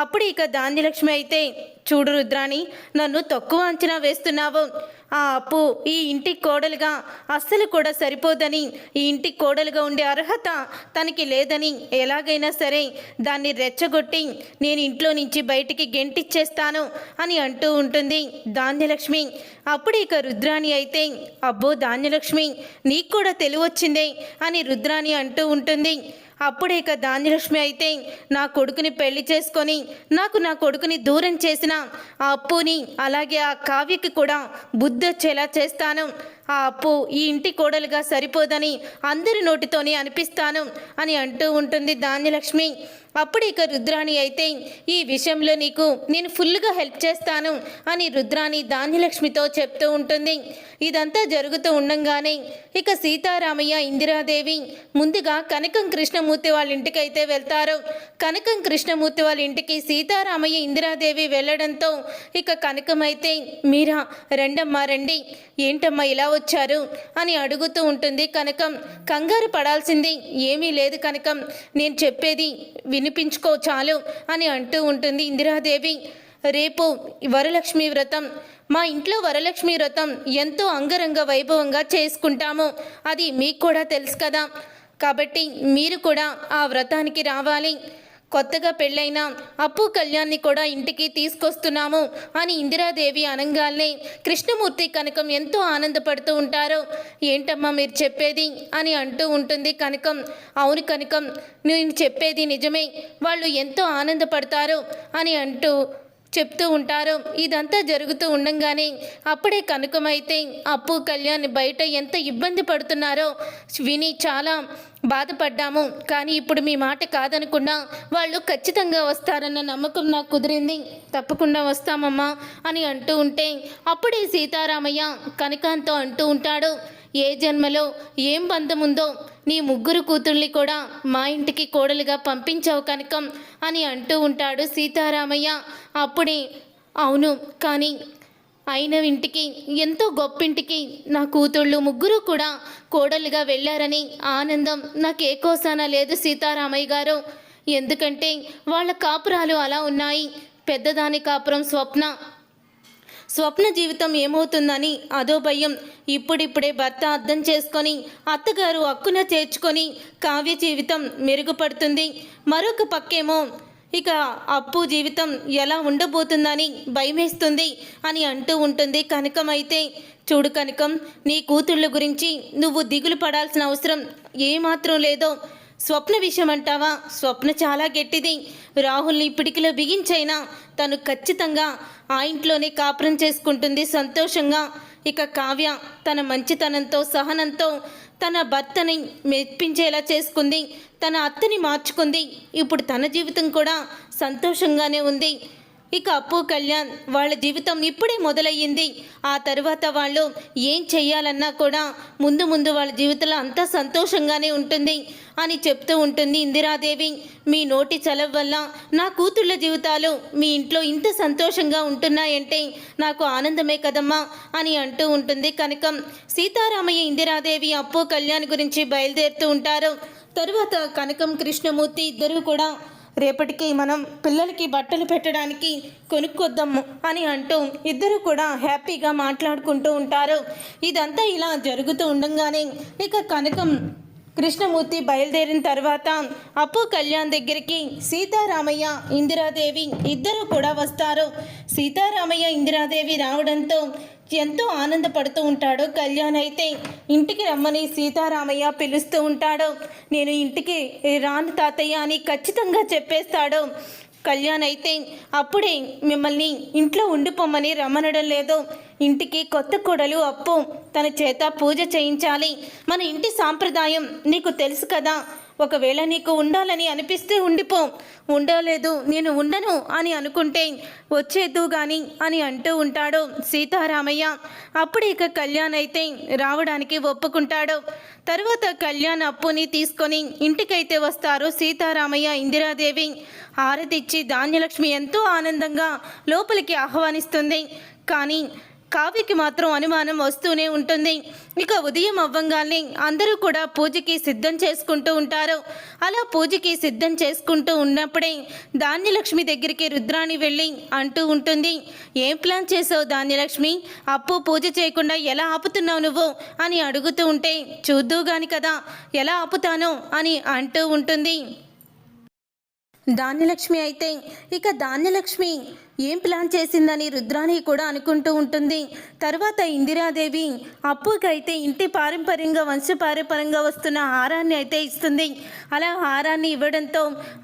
అప్పుడు ఇక ధాన్యలక్ష్మి అయితే చూడు రుద్రాణి నన్ను తక్కువ అంచనా వేస్తున్నావు. ఆ అప్పు ఈ ఇంటి కోడలుగా అస్సలు కూడా సరిపోదని ఈ ఇంటి కోడలుగా ఉండే అర్హత తనకి లేదని ఎలాగైనా సరే దాన్ని రెచ్చగొట్టి నేను ఇంట్లో నుంచి బయటికి గెంటిచ్చేస్తాను అని అంటూ ఉంటుంది ధాన్యలక్ష్మి. అప్పుడు ఇక రుద్రాణి అయితే అబ్బో ధాన్యలక్ష్మి నీకు కూడా తెలివొచ్చిందే అని రుద్రాణి అంటూ ఉంటుంది. అప్పుడే ఇక ధాన్యలక్ష్మి అయితే నా కొడుకుని పెళ్ళి చేసుకొని నాకు నా కొడుకుని దూరం చేసిన ఆ అప్పుని అలాగే ఆ కావ్యకి కూడా బుద్ధి వచ్చేలా చేస్తాను. ఆ అప్పు ఈ ఇంటి కోడలుగా సరిపోదని అందరి నోటితోనే అనిపిస్తాను అని అంటూ ఉంటుంది ధాన్యలక్ష్మి. అప్పుడు ఇక రుద్రాణి అయితే ఈ విషయంలో నీకు నేను ఫుల్గా హెల్ప్ చేస్తాను అని రుద్రాణి ధాన్యలక్ష్మితో చెప్తూ ఉంటుంది. ఇదంతా జరుగుతూ ఉండంగానే ఇక సీతారామయ్య ఇందిరాదేవి ముందుగా కనకం కృష్ణమూర్తి వాళ్ళ ఇంటికి అయితే వెళ్తారు. కనకం కృష్ణమూర్తి వాళ్ళ ఇంటికి సీతారామయ్య ఇందిరాదేవి వెళ్ళడంతో ఇక కనకం అయితే మీరా రెండమ్మా రండి. ఏంటమ్మా ఇలా వచ్చారు అని అడుగుతూ ఉంటుంది. కనకం కంగారు పడాల్సింది ఏమీ లేదు కనకం నేను చెప్పేది వినిపించుకో చాలు అని అంటూ ఉంటుంది ఇందిరాదేవి. రేపు వరలక్ష్మి వ్రతం. మా ఇంట్లో వరలక్ష్మి వ్రతం ఎంతో అంగరంగ వైభవంగా చేసుకుంటాము. అది మీకు కూడా తెలుసు కదా. కాబట్టి మీరు కూడా ఆ వ్రతానికి రావాలి. కొత్తగా పెళ్ళైన అప్పు కళ్యాణ్ని కూడా ఇంటికి తీసుకొస్తున్నాము అని ఇందిరాదేవి అనగానే కృష్ణమూర్తి కనకం ఎంతో ఆనందపడుతూ ఉంటారు. ఏంటమ్మా మీరు చెప్పేది? అని అంటూ ఉంటుంది కనకం. అవును కనకం నేను చెప్పేది నిజమే. వాళ్ళు ఎంతో ఆనందపడతారు అని అంటూ చెప్తూ ఉంటారు. ఇదంతా జరుగుతూ ఉండంగానే అప్పుడే కనుకమైతే అప్పు కళ్యాణ్ బయట ఎంత ఇబ్బంది పడుతున్నారో విని చాలా బాధపడ్డాము. కానీ ఇప్పుడు మీ మాట కాదనుకున్నా వాళ్ళు ఖచ్చితంగా వస్తారన్న నమ్మకం నాకు కుదిరింది. తప్పకుండా వస్తామమ్మా అని అంటూ ఉంటే అప్పుడే సీతారామయ్య కనకాంతో అంటూ ఉంటాడు ఏ జన్మలో ఏం బంధం ఉందో నీ ముగ్గురు కూతుర్ని కూడా మా ఇంటికి కోడలుగా పంపించావు కనకం అని అంటూ ఉంటాడు సీతారామయ్య. అప్పుడే అవును కానీ అయిన ఇంటికి ఎంతో గొప్పింటికి నా కూతుళ్ళు ముగ్గురు కూడా కోడలుగా వెళ్ళారని ఆనందం నాకు ఏ లేదు సీతారామయ్య గారు. ఎందుకంటే వాళ్ళ కాపురాలు అలా ఉన్నాయి. పెద్దదాని కాపురం స్వప్న. స్వప్న జీవితం ఏమవుతుందని అదో భయం. ఇప్పుడిప్పుడే భర్త అర్థం చేసుకొని అత్తగారు అక్కున చేర్చుకొని కావ్య జీవితం మెరుగుపడుతుంది. మరొక పక్కేమో ఇక అప్పు జీవితం ఎలా ఉండబోతుందని భయమేస్తుంది అని అంటూ ఉంటుంది కనకమైతే. చూడు కనకం నీ కూతుళ్ళ గురించి నువ్వు దిగులు పడాల్సిన అవసరం ఏమాత్రం లేదో. స్వప్న విషయం అంటావా? స్వప్న చాలా గట్టిది. రాహుల్ని పిడికిలో బిగించైనా తను ఖచ్చితంగా ఆ ఇంట్లోనే కాపురం చేసుకుంటుంది సంతోషంగా. ఇక కావ్య తన మంచితనంతో సహనంతో తన భర్తని మెప్పించేలా చేసుకుంది. తన అత్తని మార్చుకుంది. ఇప్పుడు తన జీవితం కూడా సంతోషంగానే ఉంది. ఇక అప్పు కళ్యాణ్ వాళ్ళ జీవితం ఇప్పుడే మొదలయ్యింది. ఆ తర్వాత వాళ్ళు ఏం చెయ్యాలన్నా కూడా ముందు ముందు వాళ్ళ జీవితంలో అంతా సంతోషంగానే ఉంటుంది అని చెప్తూ ఉంటుంది ఇందిరాదేవి. మీ నోటి చలవ వల్ల నా కూతుళ్ళ జీవితాలు మీ ఇంట్లో ఇంత సంతోషంగా ఉంటున్నాయంటే నాకు ఆనందమే కదమ్మా అని అంటూ ఉంటుంది. కనకం సీతారామయ్య ఇందిరాదేవి అప్పు కళ్యాణ్ గురించి బయలుదేరుతూ ఉంటారు. తరువాత కనకం కృష్ణమూర్తి ఇద్దరు కూడా రేపటికి మనం పిల్లలకి బట్టలు పెట్టడానికి కొనుక్కొద్దాము అని అంటూ ఇద్దరు కూడా హ్యాపీగా మాట్లాడుకుంటూ ఉంటారు. ఇదంతా ఇలా జరుగుతూ ఉండంగానే ఇక కనకం కృష్ణమూర్తి బయలుదేరిన తర్వాత అప్పు కళ్యాణ్ దగ్గరికి సీతారామయ్య ఇందిరాదేవి ఇద్దరు కూడా వస్తారు. సీతారామయ్య ఇందిరాదేవి రావడంతో ఎంతో ఆనందపడుతూ ఉంటాడు. కళ్యాణ్ అయితే ఇంటికి రమ్మని సీతారామయ్య పిలుస్తూ ఉంటాడు. నేను ఇంటికి రాను తాతయ్య అని ఖచ్చితంగా చెప్పేస్తాడు. కళ్యాణ్ అయితే అప్పుడే మిమ్మల్ని ఇంట్లో ఉండిపోమని రమ్మనడం లేదు. ఇంటికి కొత్త కొడలు అప్పు తన చేత పూజ చేయించాలి. మన ఇంటి సాంప్రదాయం నీకు తెలుసు కదా. ఒకవేళ నీకు ఉండాలని అనిపిస్తే ఉండిపో. ఉండలేదు నేను ఉండను అని అనుకుంటే వచ్చేద్దు గాని అని అంటూ ఉంటాడు సీతారామయ్య. అప్పుడు ఇక కళ్యాణ్ అయితే రావడానికి ఒప్పుకుంటాడు. తరువాత కళ్యాణ్ అప్పుని తీసుకొని ఇంటికైతే వస్తారు సీతారామయ్య ఇందిరాదేవి. హారతిచ్చి ధాన్యలక్ష్మి ఎంతో ఆనందంగా లోపలికి ఆహ్వానిస్తుంది. కానీ కావ్యకి మాత్రం అనుమానం వస్తూనే ఉంటుంది. ఇక ఉదయం అవ్వంగానే అందరూ కూడా పూజకి సిద్ధం చేసుకుంటూ ఉంటారు. అలా పూజకి సిద్ధం చేసుకుంటూ ఉన్నప్పుడే ధాన్యలక్ష్మి దగ్గరికి రుద్రాణి వెళ్ళి అంటూ ఉంటుంది ఏం ప్లాన్ చేసావు ధాన్యలక్ష్మి? అప్పు పూజ చేయకుండా ఎలా ఆపుతున్నావు నువ్వు? అని అడుగుతూ ఉంటే చూద్దూ గాని కదా ఎలా ఆపుతానో? అని అంటూ ఉంటుంది. ధాన్యలక్ష్మి అయితే ఇక ధాన్యలక్ష్మి ఏం ప్లాన్ చేసిందని రుద్రాణి కూడా అనుకుంటూ ఉంటుంది. తర్వాత ఇందిరాదేవి అప్పుకైతే ఇంటి పారంపర్యంగా వంశపారంపర్యంగా వస్తున్న హారాన్ని అయితే ఇస్తుంది. అలా హారాన్ని ఇవ్వడంతో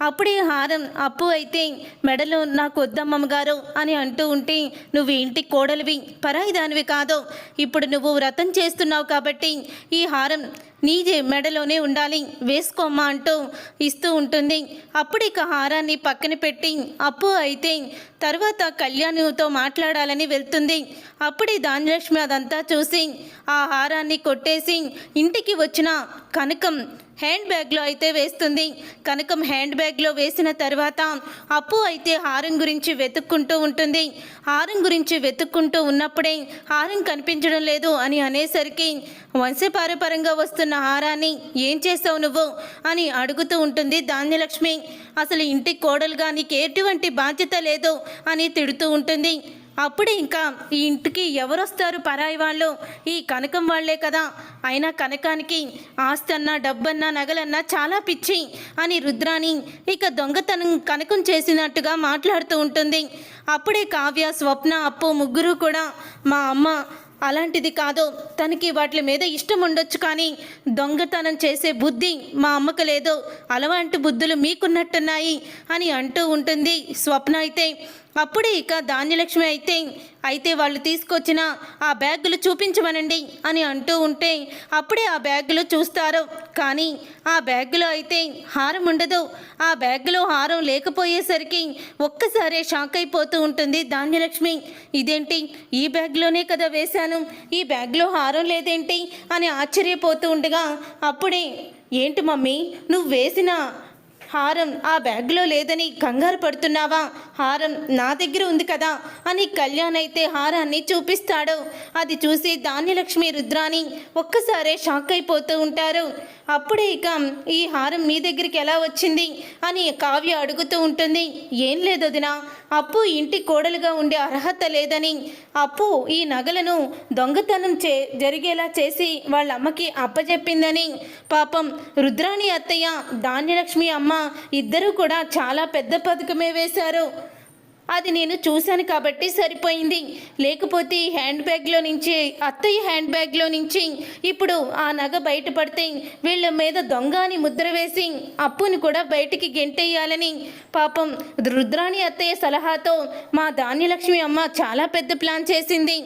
అప్పుడే హారం అప్పు అయితే మెడలో నాకు వద్దమ్మమ్మ గారు అని అంటూ ఉంటే నువ్వు ఇంటి కోడలివి పరాయి దానివి కాదు. ఇప్పుడు నువ్వు వ్రతం చేస్తున్నావు కాబట్టి ఈ హారం నీదే మెడలోనే ఉండాలి వేసుకోమ్మా అంటూ ఇస్తూ ఉంటుంది. అప్పుడు ఇక హారాన్ని పక్కన పెట్టి అప్పు అయితే తర్వాత కళ్యాణితో మాట్లాడాలని వెళ్తుంది. అప్పుడే ధాన్యలక్ష్మి అదంతా చూసి ఆ హారాన్ని కొట్టేసి ఇంటికి వచ్చిన కనకం హ్యాండ్ బ్యాగ్లో అయితే వేస్తుంది. కనకం హ్యాండ్ బ్యాగ్లో వేసిన తర్వాత అప్పు అయితే హారం గురించి వెతుక్కుంటూ ఉంటుంది. హారం గురించి వెతుక్కుంటూ ఉన్నప్పుడే హారం కనిపించడం లేదు అని అనేసరికి వంశపారపరంగా వస్తున్న హారాన్ని ఏం చేసావు నువ్వు? అని అడుగుతూ ఉంటుంది ధాన్యలక్ష్మి. అసలు ఇంటి కోడలుగా నీకు ఎటువంటి బాధ్యత లేదు. అని తిడుతూ ఉంటుంది. అప్పుడే ఇంకా ఈ ఇంటికి ఎవరు వస్తారు పరాయి వాళ్ళు? ఈ కనకం వాళ్ళే కదా. అయినా కనకానికి ఆస్తి అన్నా డబ్బన్నా నగలన్నా చాలా పిచ్చి అని రుద్రాని ఇక దొంగతనం కనకం చేసినట్టుగా మాట్లాడుతూ ఉంటుంది. అప్పుడే కావ్య స్వప్న అప్పు ముగ్గురు కూడా మా అమ్మ అలాంటిది కాదు. తనకి వాటి మీద ఇష్టం ఉండొచ్చు కానీ దొంగతనం చేసే బుద్ధి మా అమ్మకు లేదు. అలవాంటి బుద్ధులు మీకున్నట్టున్నాయి అని అంటూ ఉంటుంది. స్వప్న అయితే అప్పుడే ఇక ధాన్యలక్ష్మి అయితే అయితే వాళ్ళు తీసుకొచ్చిన ఆ బ్యాగులు చూపించమనండి అని అంటూ ఉంటే అప్పుడే ఆ బ్యాగులు చూస్తారు. కానీ ఆ బ్యాగులో అయితే హారం ఉండదు. ఆ బ్యాగులో హారం లేకపోయేసరికి ఒక్కసారే షాక్ అయిపోతూ ఉంటుంది ధాన్యలక్ష్మి. ఇదేంటి? ఈ బ్యాగ్లోనే కదా వేశాను. ఈ బ్యాగ్లో హారం లేదేంటి? అని ఆశ్చర్యపోతూ ఉండగా అప్పుడే ఏంటి మమ్మీ? నువ్వు వేసిన హారం ఆ బ్యాగ్లో లేదని కంగారు పడుతున్నావా? హారం నా దగ్గర ఉంది కదా? అని కళ్యాణ్ అయితే హారాన్ని చూపిస్తాడు. అది చూసి ధాన్యలక్ష్మి రుద్రాని ఒక్కసారే షాక్ అయిపోతూ ఉంటారు. అప్పుడే ఇక ఈ హారం మీ దగ్గరికి ఎలా వచ్చింది? అని కావ్య అడుగుతూ ఉంటుంది. ఏం లేదు వదినా అప్పు ఇంటి కోడలుగా ఉండే అర్హత లేదని. అప్పు ఈ నగలను దొంగతనం చే జరిగేలా చేసి వాళ్ళ అమ్మకి అప్పచెప్పిందని పాపం రుద్రాణి అత్తయ్య ధాన్యలక్ష్మి అమ్మ ఇద్దరూ కూడా చాలా పెద్ద పథకమే వేశారు. అది నేను చూశాను కాబట్టి సరిపోయింది. లేకపోతే ఈ హ్యాండ్ బ్యాగ్లో నుంచి అత్తయ్య హ్యాండ్ బ్యాగ్లో నుంచి ఇప్పుడు ఆ నగ బయటపడితే వీళ్ళ మీద దొంగ అని ముద్ర వేసి అప్పుని కూడా బయటికి గెంటేయాలని. పాపం రుద్రాణి అత్తయ్య సలహాతో మా ధాన్యలక్ష్మి అమ్మ చాలా పెద్ద ప్లాన్ చేసింది.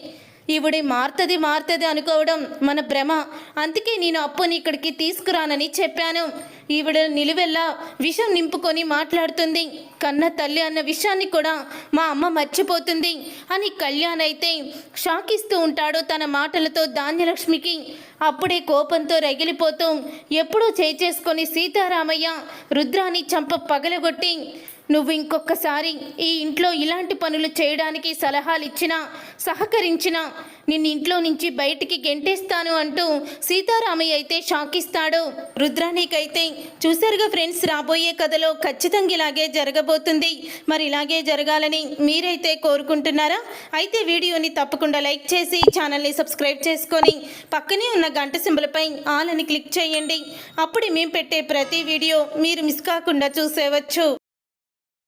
ఈవిడి మారుతుంది మారుతుంది అనుకోవడం మన భ్రమ. అందుకే నేను అప్పుని ఇక్కడికి తీసుకురానని చెప్పాను. ఈవిడ నిలువెల్లా విషం నింపుకొని మాట్లాడుతుంది. కన్న తల్లి అన్న విషయాన్ని కూడా మా అమ్మ మర్చిపోతుంది. అని కళ్యాణ్ అయితే షాకిస్తూ ఉంటాడు తన మాటలతో ధాన్యలక్ష్మికి. అప్పుడే కోపంతో రగిలిపోతూ ఎప్పుడూ చేసుకొని సీతారామయ్య రుద్రాని చంప పగలగొట్టి నువ్వు ఇంకొకసారి ఈ ఇంట్లో ఇలాంటి పనులు చేయడానికి సలహాలు ఇచ్చినా సహకరించినా నిన్ను ఇంట్లో నుంచి బయటికి గెంటేస్తాను అంటూ సీతారామయ్య అయితే షాక్ రుద్రానికైతే రుద్రాణికైతే చూసారుగా ఫ్రెండ్స్ రాబోయే కథలో ఖచ్చితంగా ఇలాగే జరగబోతుంది. మరి ఇలాగే జరగాలని మీరైతే కోరుకుంటున్నారా? అయితే వీడియోని తప్పకుండా లైక్ చేసి ఛానల్ని సబ్స్క్రైబ్ చేసుకొని పక్కనే ఉన్న గంట సింబలపై ఆల్ అని క్లిక్ చేయండి. అప్పుడు మేము పెట్టే ప్రతి వీడియో మీరు మిస్ కాకుండా చూసేవచ్చు.